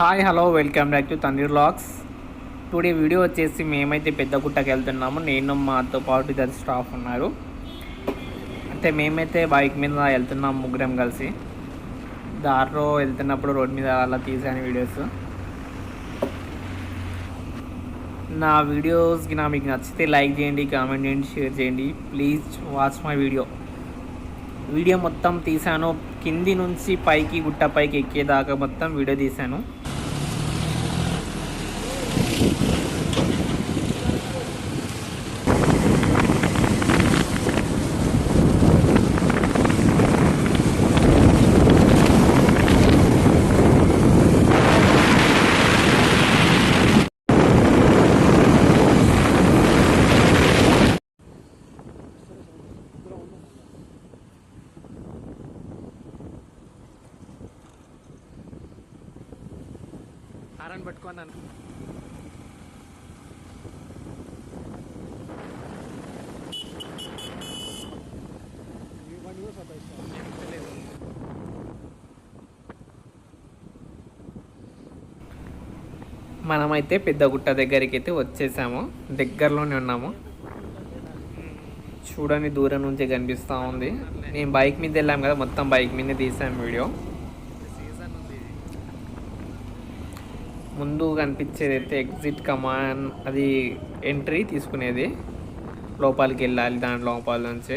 Hi hello welcome back to తండ్రి లాక్స్ today video వచ్చేసి మేమైతే పెద్ద గుట్టకి వెళ్తున్నాము నేను మాతో పాటు ఇద్దరు స్టాఫ్ ఉన్నారు. అంటే మేమైతే బైక్ మీద వెళ్తున్నాం ముగ్గురం కలిసి. దారిలో వెళ్తున్నప్పుడు రోడ్ మీద అలా తీసాను వీడియోస్ నా వీడియోస్కి నా మీకు నచ్చితే లైక్ చేయండి కామెంట్ చేయండి షేర్ చేయండి. Please watch my video video మొత్తం తీసాను. కింది నుంచి పైకి గుట్ట పైకి ఎక్కేదాకా మొత్తం వీడియో తీశాను మనమైతే పెద్ద గుట్ట దగ్గరికి అయితే వచ్చేసాము. దగ్గరలోనే ఉన్నాము. చూడండి దూరం నుంచి కనిపిస్తూ ఉంది. నేను బైక్ మీద వెళ్ళాము కదా మొత్తం బైక్ మీదే తీసాం వీడియో. ముందు కనిపించేది అయితే ఎగ్జిట్ కమాన్ అది ఎంట్రీ తీసుకునేది. లోపలికి వెళ్ళాలి దాని లోపల నుంచి.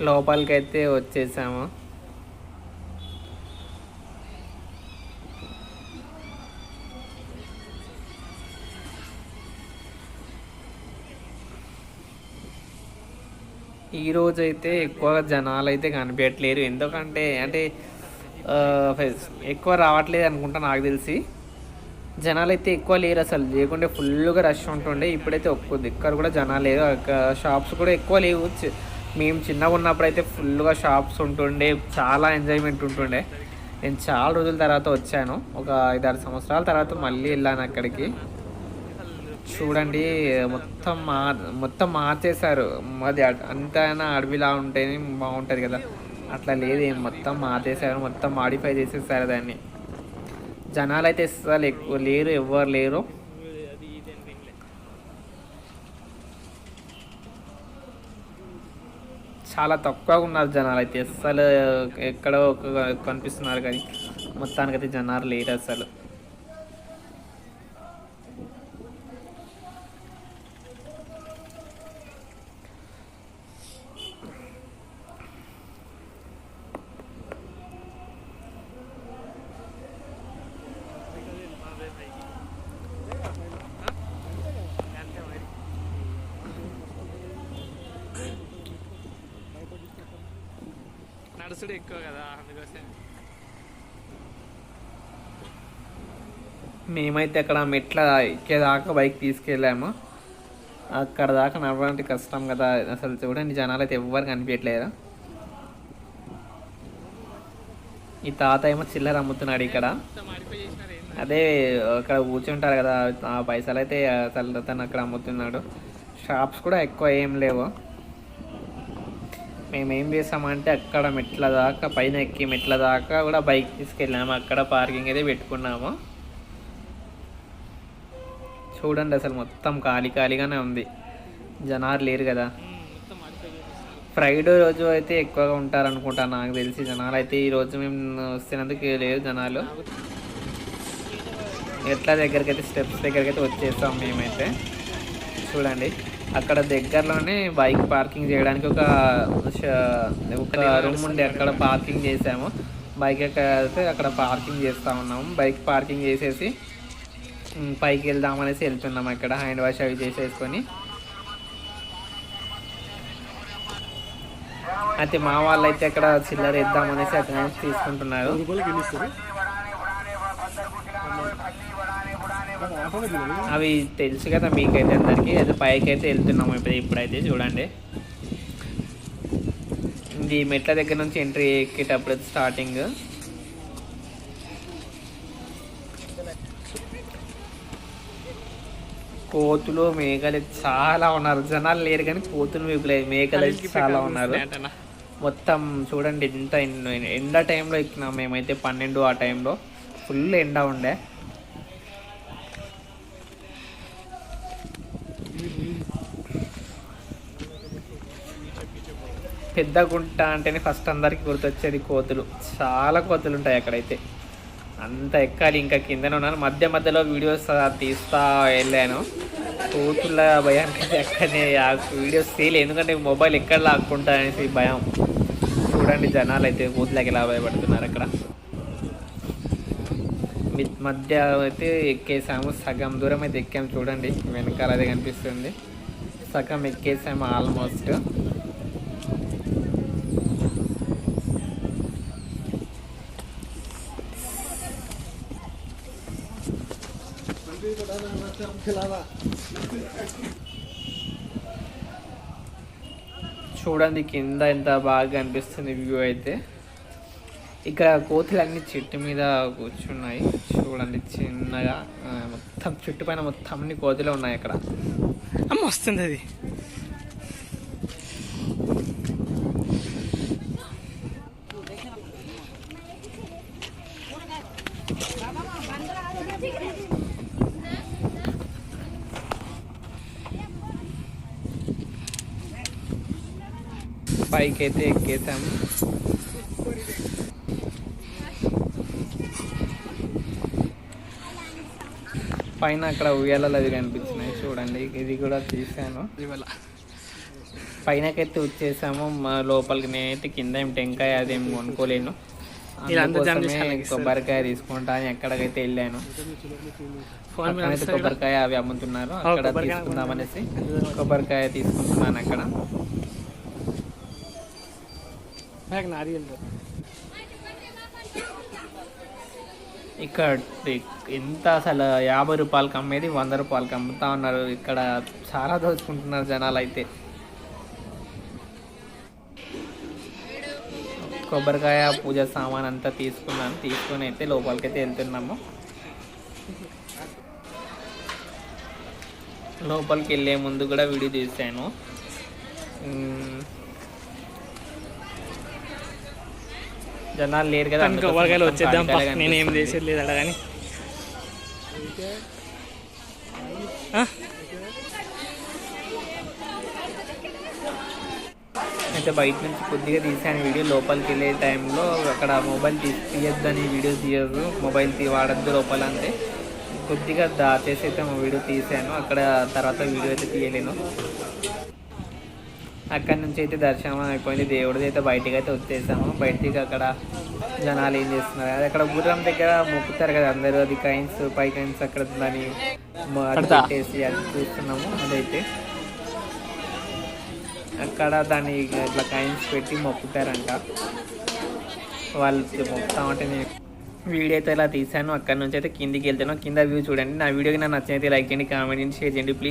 లోపలికైతే వచ్చేసాము. ఈ అయితే ఎక్కువ జనాలు అయితే కనిపించట్లేరు. ఎందుకంటే అంటే ఫెస్- ఎక్కువ రావట్లేదు అనుకుంటా నాకు తెలిసి. జనాలు అయితే ఎక్కువ లేరు అసలు. లేకుంటే ఫుల్గా రష్ ఉంటుండే. ఇప్పుడైతే ఒక్క దిక్కరు కూడా జనాలు లేరు. షాప్స్ కూడా ఎక్కువ లేవు. మేము చిన్నగా ఉన్నప్పుడు అయితే ఫుల్గా షాప్స్ ఉంటుండే చాలా ఎంజాయ్మెంట్ ఉంటుండే. నేను చాలా రోజుల తర్వాత వచ్చాను. ఒక ఐదారు సంవత్సరాల తర్వాత మళ్ళీ వెళ్ళాను అక్కడికి. చూడండి మొత్తం మా మొత్తం మార్చేశారు. అది అంతైనా అడవిలా ఉంటేనే బాగుంటుంది కదా. అట్లా లేదు ఏం మొత్తం మార్చేశారు. మొత్తం మాడిఫై చేసేసారు దాన్ని. జనాలు అయితే అసలు ఎక్కువ లేరు ఎవ్వరు లేరు. చాలా తక్కువగా ఉన్నారు జనాలు. అయితే అసలు ఎక్కడో ఒక కనిపిస్తున్నారు కానీ మొత్తానికైతే జనాలు లేరు అసలు నడుచుడు ఎక్కువ కదా అందుకోసం మేమైతే అక్కడ మెట్ల ఎక్కేదాకా బైక్ తీసుకెళ్ళాము. అక్కడ దాకా నడవడానికి కష్టం కదా అసలు చూడండి జనాలు అయితే ఎవ్వరు కనిపించట్లేదు ఈ తాత ఏమో చిల్లర అమ్ముతున్నాడు ఇక్కడ. అదే అక్కడ కూర్చుంటారు కదా ఆ పైసలు అయితే అసలు తను అక్కడ అమ్ముతున్నాడు. షాప్స్ కూడా ఎక్కువ ఏం లేవు. మేము ఏం చేసామంటే అక్కడ మెట్ల దాకా పైన ఎక్కి మెట్ల దాకా కూడా బైక్ తీసుకెళ్ళాము. అక్కడ పార్కింగ్ అయితే పెట్టుకున్నాము. చూడండి అసలు మొత్తం ఖాళీ ఖాళీగానే ఉంది. జనాలు లేరు కదా. ఫ్రైడే రోజు అయితే ఎక్కువగా ఉంటారు అనుకుంటా నాకు తెలిసి జనాలు. అయితే ఈరోజు మేము వస్తున్నందుకు లేరు జనాలు. ఎట్లా దగ్గరికి అయితే స్టెప్స్ దగ్గరికి అయితే వచ్చేస్తాం మేమైతే. చూడండి. అక్కడ దగ్గరలోనే బైక్ పార్కింగ్ చేయడానికి ఒక ఒక రూమ్ ఉండే అక్కడ పార్కింగ్ చేసాము బైక్ అయితే అక్కడ పార్కింగ్ చేస్తూ ఉన్నాము. బైక్ పార్కింగ్ చేసేసి పైకి పైకి వెళ్దామనేసి వెళ్తున్నాం అక్కడ హ్యాండ్ వాష్ అవి చేసేసుకొని. అయితే మా వాళ్ళు అయితే అక్కడ చిల్లర ఇద్దామనేసి అక్కడ తీసుకుంటున్నారు. అవి తెలుసు కదా మీకైతే అందరికి. అది పైకి అయితే వెళ్తున్నాము ఇప్పుడు ఇప్పుడైతే చూడండి. ఇది మెట్ల దగ్గర నుంచి ఎంట్రీ ఎక్కేటప్పుడు స్టార్టింగ్ కోతులు మేకలు చాలా ఉన్నారు. జనాలు లేరు కానీ కోతులు మేకలు మేకలు అయితే చాలా ఉన్నారు. మొత్తం చూడండి ఎంత ఎండ- ఎండ టైంలో ఎక్కినాం. మేమైతే పన్నెండు ఆ టైంలో ఫుల్ ఎండ ఉండే. పెద్ద గుంట అంటేనే ఫస్ట్ అందరికి గుర్తొచ్చేది కోతులు. చాలా కోతులు ఉంటాయి అక్కడైతే. అంత ఎక్కాలి ఇంకా కిందనే ఉన్నాను. మధ్య మధ్యలో వీడియోస్ తీస్తా వెళ్ళాను. కోతుల భయానికి అయితే అక్కడనే ఆ వీడియోస్ తీయలే. ఎందుకంటే మొబైల్ ఎక్కడ లాక్కుంటా అనేసి భయం. చూడండి జనాలు అయితే కోతులకి ఎలా భయపడుతున్నారు అక్కడ. మధ్య అయితే ఎక్కేసాము. సగం దూరం అయితే ఎక్కాము చూడండి. వెనకాల అదే కనిపిస్తుంది. సగం ఎక్కేసాము ఆల్మోస్ట్. చూడండి కింద ఎంత బాగా అనిపిస్తుంది వ్యూ అయితే. ఇక్కడ కోతులు అన్ని చెట్టు మీద కూర్చున్నాయి. చూడండి చిన్నగా మొత్తం చుట్టు పైన మొత్తం అన్ని కోతులు ఉన్నాయి అక్కడ. అమ్మ వస్తుంది అది. పైకి అయితే ఎక్కేసాము పైన అక్కడ ఉయ్యాలలు అవి కనిపించినాయి చూడండి ఇది కూడా తీసాను ఇవాళ పైనకైతే వచ్చేసాము మా లోపలికి నేనైతే కింద ఏం టెంకాయ అదేం కొనుక్కోలేను. కొబ్బరికాయ తీసుకుంటా అని ఎక్కడికైతే వెళ్ళాను. కొబ్బరికాయ అవి అమ్ముతున్నారు అక్కడ తీసుకుందాం అనేసి కొబ్బరికాయ తీసుకుంటున్నాను అక్కడ. బ్యాగ్ నారియల్ ఇక్కడ ఎంత అసలు యాభై రూపాయలకి అమ్మేది వంద రూపాయలకి అమ్ముతా ఉన్నారు. ఇక్కడ చాలా దోచుకుంటున్నారు జనాలు అయితే కొబ్బరికాయ పూజ సామాన్ అంతా తీసుకున్నాను. తీసుకొని అయితే లోపలికైతే వెళ్తున్నాము. లోపలికి వెళ్ళే ముందు కూడా వీడియో తీసాను జనాలు లేరు కదా కొబ్బరికాయలు వచ్చేద్దాం. నేనేం కనిపిస్తుంది. చేసేది లేదు అక్కడ కానీ? అయితే బయట నుంచి కొద్దిగా తీసాను వీడియో. లోపలికి వెళ్ళే టైంలో అక్కడ మొబైల్ తీ తీయొద్దని వీడియో తీయదు మొబైల్ తీ వాడద్దు లోపల అంటే. కొద్దిగా దాచేసి అయితే మా వీడియో తీసాను. అక్కడ తర్వాత వీడియో అయితే తీయలేను. అక్కడి నుంచి అయితే దర్శనం అయిపోయింది. దేవుడిది అయితే బయటికి అయితే వచ్చేసాము. బయటికి అక్కడ జనాలు ఏం చేస్తున్నారు? అది అక్కడ గుర్రం దగ్గర మొక్కుతారు కదా అందరూ. అది కైన్స్ పై కైన్స్ అక్కడ దాన్ని. పెట్టేసి అది చూస్తున్నాము. అదైతే అక్కడ దాన్ని ఇట్లా కైన్స్ పెట్టి మొక్కుతారంట. వాళ్ళు మొక్కుతామంటే నేను వీడియో అయితే ఇలా తీసాను అక్కడ నుంచి అయితే కిందికి వెళ్తాను కింద వ్యూ చూడండి. నా వీడియోకి నాకు నచ్చినైతే లైక్ చేయండి కామెంట్ చేయండి షేర్ చేయండి ప్లీజ్